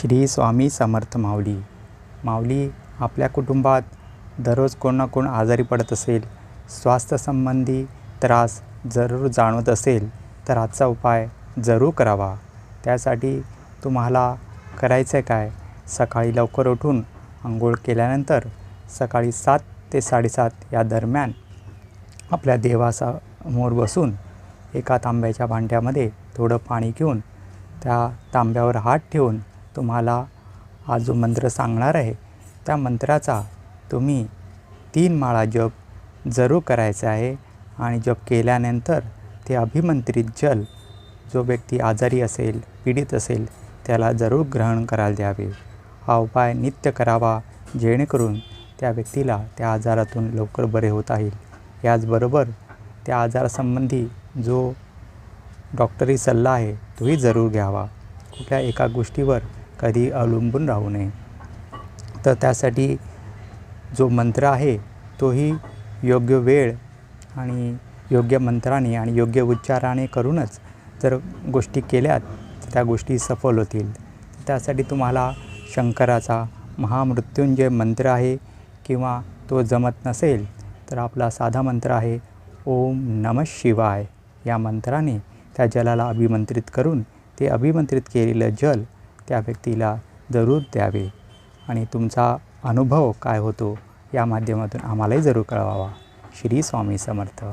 श्री स्वामी समर्थ माऊली. माऊली आपल्या कुटुंबात दररोज कोण ना कोण आजारी पडत असेल स्वास्थ्यसंबंधी त्रास जरूर जाणवत असेल तर आजचा उपाय जरूर करावा. त्यासाठी तुम्हाला करायचं आहे काय? सकाळी लवकर उठून आंघोळ केल्यानंतर सकाळी सात ते साडेसात या दरम्यान आपल्या देवासमोर बसून एका तांब्याच्या भांड्यामध्ये थोडं पाणी घेऊन त्या तांब्यावर हात ठेवून तुम्हाला हा जो मंत्र सांगणार आहे त्या मंत्राचा तुम्ही तीन माळा जप जरूर करायचा आहे आणि जप केल्यानंतर ते अभिमंत्रित जल जो व्यक्ती आजारी असेल पीडित असेल त्याला जरूर ग्रहण करायला द्यावे. हा उपाय नित्य करावा जेणेकरून त्या व्यक्तीला त्या आजारातून लवकर बरे होता येईल याचबरोबर त्या आजारासंबंधी जो डॉक्टरी सल्ला आहे तोही जरूर घ्यावा. कुठल्या एका गोष्टीवर कधी अवलंबून राहू नये. तर त्यासाठी जो मंत्र आहे तोही योग्य वेळ आणि योग्य मंत्राने आणि योग्य उच्चाराने करूनच जर गोष्टी केल्यात तर त्या गोष्टी सफल होतील. त्यासाठी तुम्हाला शंकराचा महामृत्युंजय मंत्र आहे किंवा तो जमत नसेल तर आपला साधा मंत्र आहे ओम नम शिवाय. या मंत्राने त्या जलाला अभिमंत्रित करून ते अभिमंत्रित केलेलं जल त्या व्यक्तीला जरूर द्यावे आणि तुमचा अनुभव काय होतो या माध्यमातून आम्हालाही जरूर कळवावा. श्री स्वामी समर्थ.